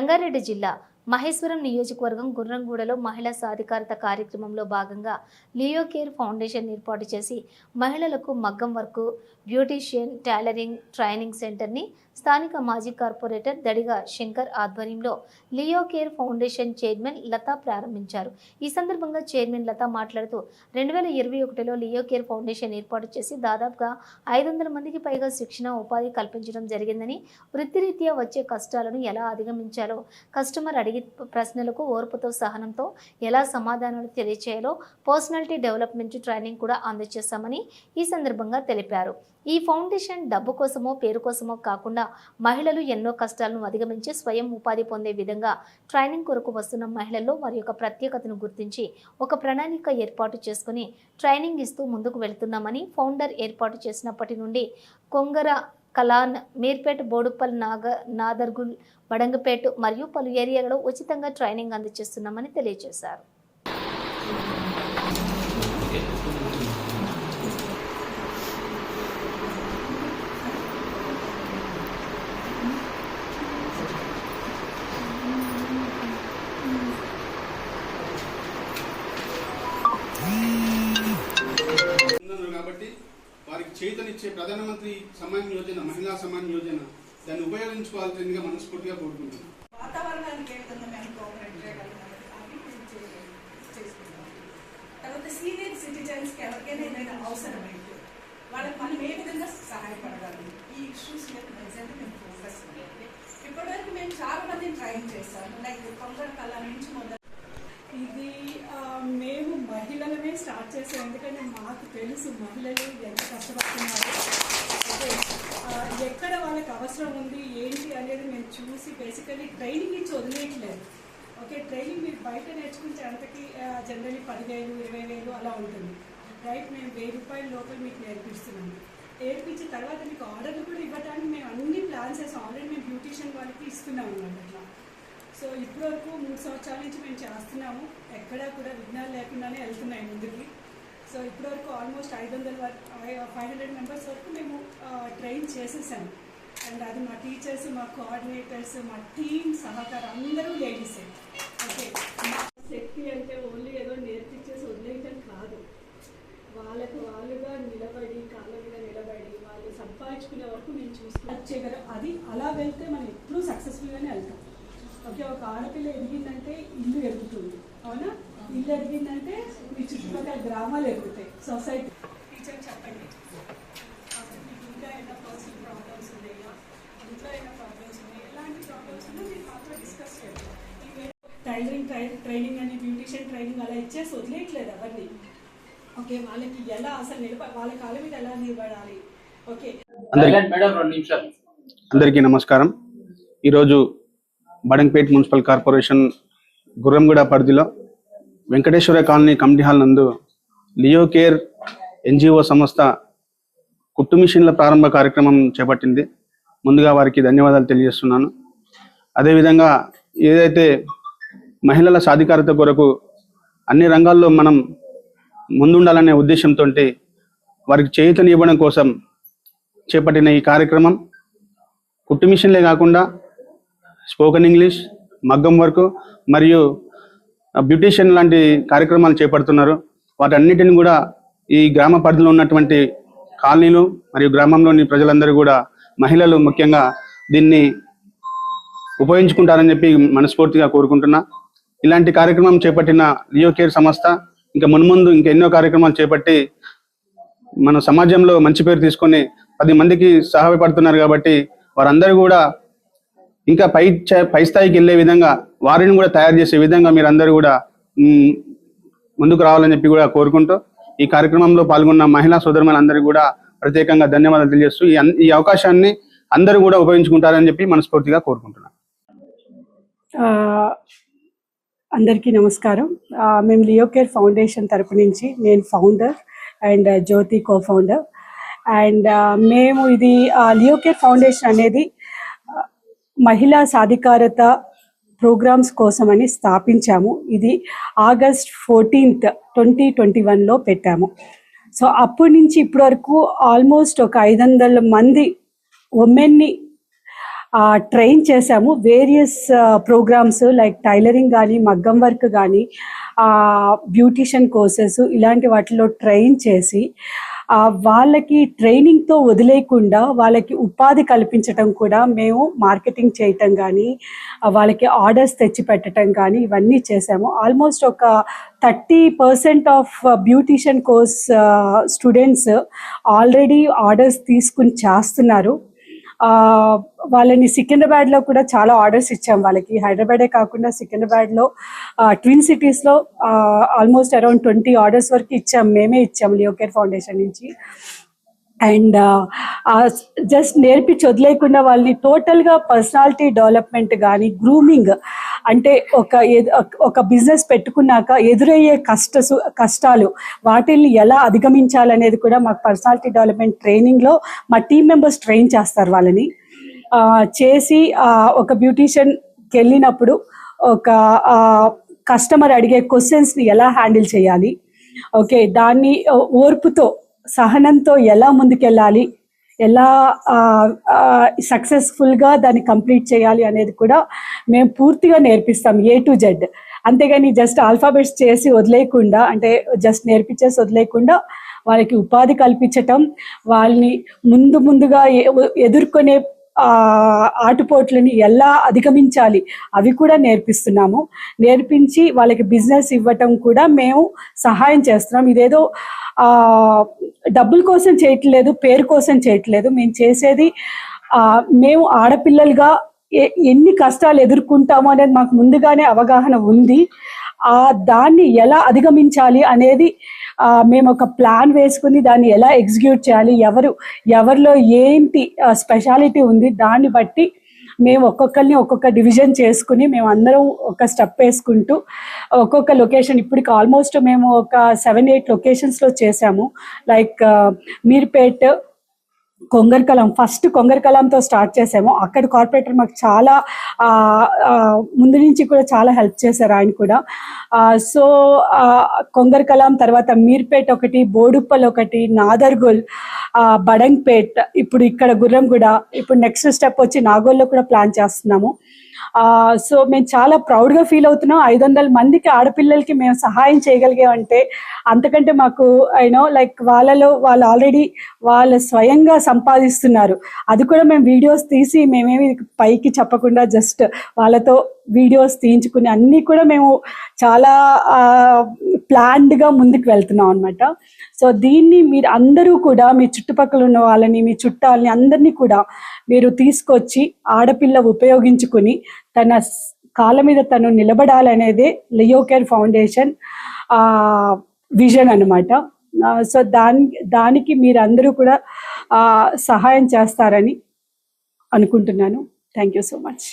రంగారెడ్డి జిల్లా మహేశ్వరం నియోజకవర్గం గుర్రంగూడలో మహిళా సాధికారత కార్యక్రమంలో భాగంగా లియో కేర్ ఫౌండేషన్ ఏర్పాటు చేసి మహిళలకు మగ్గం వర్క్ బ్యూటీషియన్ టైలరింగ్ ట్రైనింగ్ సెంటర్ని స్థానిక మాజీ కార్పొరేటర్ దడిగా శంకర్ ఆధ్వర్యంలో Leo care foundation chairman Latha ప్రారంభించారు. ఈ సందర్భంగా చైర్మన్ లతా మాట్లాడుతూ రెండు వేల ఇరవై ఒకటిలో లియో కేర్ ఫౌండేషన్ ఏర్పాటు చేసి దాదాపుగా ఐదు వందల మందికి పైగా శిక్షణ ఉపాధి కల్పించడం జరిగిందని వృత్తిరీత్యా వచ్చే కష్టాలను ఎలా అధిగమించాలో కస్టమర్ అడిగి ప్రశ్నలకు ఓర్పుతో సహనంతో ఎలా సమాధానాలు తెలియచేయాలో పర్సనాలిటీ డెవలప్మెంట్ ట్రైనింగ్ కూడా అందజేస్తామని ఈ సందర్భంగా తెలిపారు. ఈ ఫౌండేషన్ డబ్బు కోసమో పేరు కోసమో కాకుండా మహిళలు ఎన్నో కష్టాలను అధిగమించి స్వయం ఉపాధి పొందే విధంగా ట్రైనింగ్ కొరకు వస్తున్న మహిళల్లో వారి యొక్క ప్రత్యేకతను గుర్తించి ఒక ప్రణాళిక ఏర్పాటు చేసుకుని ట్రైనింగ్ ఇస్తూ ముందుకు వెళుతున్నామని ఫౌండర్ ఏర్పాటు చేసినప్పటి నుండి కొంగర కలాన్ మీర్పేట్ బోడుపల్ నాగ నాదర్గుల్ బడంగపేట్ మరియు పలు ఏరియాలలో ఉచితంగా ట్రైనింగ్ అందజేస్తున్నామని తెలియజేశారు. వారికి చేతనిచ్చే ప్రధానమంత్రి సమ్మాన్ యోజన మహిళా సమాన్ యోజన దాన్ని ఉపయోగించుకోవాల్సిందిగా మనస్ఫూర్తిగా కోరుకుంటున్నాను వాతావరణానికి ఏ విధంగా మేము కోఆపరేట్ చేయగలుగుతాం అవి మేము చే- తర్వాత సీనియర్ సిటిజన్స్కి ఎవరికైనా ఏదైనా అవసరమైతే వాళ్ళకి మనం ఏ విధంగా సహాయపడగలం? ఈ ఇష్యూస్ మీద ప్రజెంట్ మేము ఫోకస్ ఇప్పటివరకు మేము చాలా మందిని ట్రైన్ చేస్తాము లైక్ కొంగర కళ నుంచి మొదలు ఇది స్టార్ట్ చేసాం. ఎందుకంటే మాకు తెలుసు మహిళలు ఎంత కష్టపడుతున్నారు. అయితే ఎక్కడ వాళ్ళకి అవసరం ఉంది ఏంటి అనేది మేము చూసి బేసికలీ ట్రైనింగ్ ఇచ్చి వదిలేయట్లేదు. ఓకే ట్రైనింగ్ మీరు బయట నేర్చుకుంటే అంతకి జనరల్లీ పదివేలు ఇరవై వేలు అలా ఉంటుంది. రైట్ మేము వెయ్యి రూపాయల లోపల మీకు నేర్పిస్తున్నాము నేర్పించిన తర్వాత మీకు ఆర్డర్లు కూడా ఇవ్వడానికి మేము అన్ని ప్లాన్స్ చేసాం. ఆల్రెడీ మేము బ్యూటీషియన్ వాళ్ళకి ఇస్తున్నాం అన్నమాట. సో ఇప్పటి వరకు మూడు సంవత్సరాల నుంచి మేము చేస్తున్నాము. ఎక్కడా కూడా విఘ్నాలు లేకుండానే వెళ్తున్నాయి ముందుకి. సో ఇప్పటి వరకు ఆల్మోస్ట్ ఐదు వందల వరకు ఫైవ్ హండ్రెడ్ మెంబర్స్ వరకు మేము ట్రైన్ చేసేసాము. అండ్ అది మా టీచర్స్ మా కోఆర్డినేటర్స్ మా టీమ్ సహకారం అందరూ లేడీసే. ఓకే శక్తి అంటే ఓన్లీ ఏదో నేర్పించేసి వదిలేయటం కాదు వాళ్ళకు వాళ్ళుగా నిలబడి కాళ్ళ మీద నిలబడి వాళ్ళు సంపాదించుకునే వరకు మేము చూసుకుని అది అలా వెళ్తే మనం ఎప్పుడూ సక్సెస్ఫుల్గానే వెళ్తాం ఓకే ఒక ఆడపిల్ల ఎదిగిందంటే ఇల్లు ఎదుగుతుంది అవునా ఎదిగిందంటే మీ చుట్టుపక్కల గ్రామాలు ఎదుగుతాయి సొసైటీ. టీచర్ చెప్పండి. అప్పుడు మీకు ఇంకా ఏమైనా పర్సనల్ ప్రాబ్లమ్స్ ఉన్నాయా? ఇంట్లో ఏమైనా ప్రాబ్లమ్స్ ఉన్నాయా? ఎలాంటి ప్రాబ్లమ్స్ ఉన్నా మీరు మాతో డిస్కస్ చేయాలి టైలరింగ్ ట్రై ట్రైనింగ్ అని బ్యూటిషియన్ ట్రైనింగ్ అలా ఇచ్చేసి వదిలేయట్లేదు అవన్నీ ఓకే వాళ్ళకి ఎలా అసలు నిలబ వాళ్ళ కాళ్ళ మీద ఎలా నిలబడాలి? ఓకే. అందరికీ నమస్కారం. ఈరోజు బడంపేట్ మున్సిపల్ కార్పొరేషన్ గుర్రంగూడ పరిధిలో వెంకటేశ్వర కాలనీ కమిటీ హాల్ నందు లియో కేర్ ఎన్జిఓ సంస్థ కుట్టు మిషన్ల ప్రారంభ కార్యక్రమం చేపట్టింది. ముందుగా వారికి ధన్యవాదాలు తెలియజేస్తున్నాను. అదేవిధంగా ఏదైతే మహిళల సాధికారత కొరకు అన్ని రంగాల్లో మనం ముందుండాలనే ఉద్దేశంతో వారికి చేయూతనివ్వడం కోసం చేపట్టిన ఈ కార్యక్రమం. కుట్టు మిషన్లే కాకుండా స్పోకెన్ ఇంగ్లీష్ మగ్గం వర్క్ మరియు బ్యూటీషియన్ లాంటి కార్యక్రమాలు చేపడుతున్నారు. వాటన్నిటిని కూడా ఈ గ్రామ పరిధిలో ఉన్నటువంటి కాలనీలు మరియు గ్రామంలోని ప్రజలందరూ కూడా మహిళలు ముఖ్యంగా దీన్ని ఉపయోగించుకుంటారని చెప్పి మనస్ఫూర్తిగా కోరుకుంటున్నా. ఇలాంటి కార్యక్రమం చేపట్టిన లియో కేర్ సంస్థ ఇంకా మున్ముందు ఇంకా ఎన్నో కార్యక్రమాలు చేపట్టి మన సమాజంలో మంచి పేరు తీసుకొని పది మందికి సహాయపడుతున్నారు కాబట్టి వారందరూ కూడా ఇంకా పై పై స్థాయికి వెళ్ళే విధంగా వారిని కూడా తయారు చేసే విధంగా మీరు అందరూ కూడా ముందుకు రావాలని చెప్పి కూడా కోరుకుంటూ ఈ కార్యక్రమంలో పాల్గొన్న మహిళా సోదరులందరికీ కూడా ప్రత్యేకంగా ధన్యవాదాలు తెలియజేస్తూ ఈ అవకాశాన్ని అందరూ కూడా ఉపయోగించుకుంటారని చెప్పి మనస్ఫూర్తిగా కోరుకుంటున్నాను. అందరికీ నమస్కారం. మేము లియో కేర్ ఫౌండేషన్ తరపు నుంచి నేను founder and Jyothi co founder and మేము ఇది లియో కేర్ ఫౌండేషన్ అనేది మహిళా సాధికారత ప్రోగ్రామ్స్ కోసమని స్థాపించాము. ఇది ఆగస్ట్ ఫోర్టీన్త్ ట్వంటీ ట్వంటీ వన్లో పెట్టాము. సో అప్పటి నుంచి ఇప్పటి వరకు ఆల్మోస్ట్ ఒక ఐదు వందల మంది ఉమెన్ని ట్రైన్ చేశాము. వేరియస్ ప్రోగ్రామ్స్ లైక్ టైలరింగ్ కానీ మగ్గం వర్క్ కానీ బ్యూటిషియన్ కోర్సెస్ ఇలాంటి వాటిలో ట్రైన్ చేసి వాళ్ళకి ట్రైనింగ్తో వదిలేయకుండా వాళ్ళకి ఉపాధి కల్పించటం కూడా మేము మార్కెటింగ్ చేయటం కానీ వాళ్ళకి ఆర్డర్స్ తెచ్చి పెట్టడం కానీ ఇవన్నీ చేసాము ఆల్మోస్ట్ ఒక thirty percent of beautician course students already orders తీసుకుని చేస్తున్నారు. వాళ్ళని సికింద్రాబాద్లో కూడా చాలా ఆర్డర్స్ ఇచ్చాం వాళ్ళకి. హైదరాబాదే కాకుండా సికింద్రాబాద్లో ట్విన్ సిటీస్లో ఆల్మోస్ట్ అరౌండ్ ట్వంటీ ఆర్డర్స్ వరకు ఇచ్చాం. మేమే ఇచ్చాం లియో కేర్ ఫౌండేషన్ నుంచి. అండ్ జస్ట్ నేర్పించి వదిలేకుండా వాళ్ళని టోటల్గా పర్సనాలిటీ డెవలప్మెంట్ కానీ గ్రూమింగ్ అంటే ఒక ఒక బిజినెస్ పెట్టుకున్నాక ఎదురయ్యే కష్ట సు- కష్టాలు వాటిల్ని ఎలా అధిగమించాలనేది కూడా మాకు పర్సనాలిటీ డెవలప్మెంట్ ట్రైనింగ్లో మా టీం మెంబర్స్ ట్రైన్ చేస్తారు వాళ్ళని. చేసి ఒక బ్యూటీషియన్కి వెళ్ళినప్పుడు ఒక కస్టమర్ అడిగే క్వశ్చన్స్ని ఎలా హ్యాండిల్ చేయాలి? ఓకే దాన్ని ఓర్పుతో సహనంతో ఎలా ముందుకెళ్ళాలి? ఎలా సక్సెస్ఫుల్గా దాన్ని కంప్లీట్ చేయాలి అనేది కూడా మేము పూర్తిగా నేర్పిస్తాం ఏ టు జెడ్ అంతేగాని జస్ట్ ఆల్ఫాబెట్స్ చేసి వదిలేయకుండా అంటే జస్ట్ నేర్పించేసి వదిలేయకుండా వాళ్ళకి ఉపాధి కల్పించటం వాళ్ళని ముందు ముందుగా ఎ- ఎదుర్కొనే ఆటుపోట్లని ఎలా అధిగమించాలి అవి కూడా నేర్పిస్తున్నాము. నేర్పించి వాళ్ళకి బిజినెస్ ఇవ్వటం కూడా మేము సహాయం చేస్తున్నాం. ఇదేదో డబ్బుల కోసం చేయట్లేదు పేరు కోసం చేయట్లేదు. మేము చేసేది మేము ఆడపిల్లలుగా ఎన్ని కష్టాలు ఎదుర్కొంటామో అనేది మాకు ముందుగానే అవగాహన ఉంది. ఆ దాన్ని ఎలా అధిగమించాలి అనేది మేము ఒక ప్లాన్ వేసుకుని దాన్ని ఎలా ఎగ్జిక్యూట్ చేయాలి ఎవరు ఎవరిలో ఏంటి స్పెషాలిటీ ఉంది దాన్ని బట్టి మేము ఒక్కొక్కరిని ఒక్కొక్క డివిజన్ చేసుకుని మేము అందరం ఒక స్టెప్ వేసుకుంటూ ఒక్కొక్క లొకేషన్. ఇప్పటికి ఆల్మోస్ట్ మేము ఒక సెవెన్ ఎయిట్ లొకేషన్స్లో చేసాము. లైక్ మీర్పేట్ కొంగర్కలం ఫస్ట్ కొంగర్కలంతో స్టార్ట్ చేసాము. అక్కడ కార్పొరేటర్ మాకు చాలా ముందు నుంచి కూడా చాలా హెల్ప్ చేశారు ఆయన కూడా. సో కొంగర్కలం తర్వాత మీర్పేట్ ఒకటి బోడుప్పల్ ఒకటి నాదర్గోల్ ఆ, బడంగ్పేట్ ఇప్పుడు ఇక్కడ గుర్రంగూడ ఇప్పుడు నెక్స్ట్ స్టెప్ వచ్చి నాగోల్లో కూడా ప్లాన్ చేస్తున్నాము. సో మేము చాలా ప్రౌడ్గా ఫీల్ అవుతున్నాం. ఐదు వందల మందికి ఆడపిల్లలకి మేము సహాయం చేయగలిగామంటే అంతకంటే మాకు యూనో లైక్ వాళ్ళలో వాళ్ళు ఆల్రెడీ వాళ్ళ స్వయంగా సంపాదిస్తున్నారు. అది కూడా మేము వీడియోస్ తీసి మేమేమి పైకి చెప్పకుండా జస్ట్ వాళ్ళతో వీడియోస్ తీయించుకుని అన్నీ కూడా మేము చాలా ప్లాన్డ్గా ముందుకు వెళ్తున్నాం అనమాట సో దీన్ని మీరు అందరూ కూడా మీ చుట్టుపక్కల ఉన్న వాళ్ళని మీ చుట్టాలని అందరినీ కూడా మీరు తీసుకొచ్చి ఆడపిల్ల ఉపయోగించుకుని తన కాళ్ళ మీద తను నిలబడాలనేదే లియో కేర్ ఫౌండేషన్ విజన్ అనమాట సో దాని దానికి మీరందరూ కూడా సహాయం చేస్తారని అనుకుంటున్నాను. Thank you so much.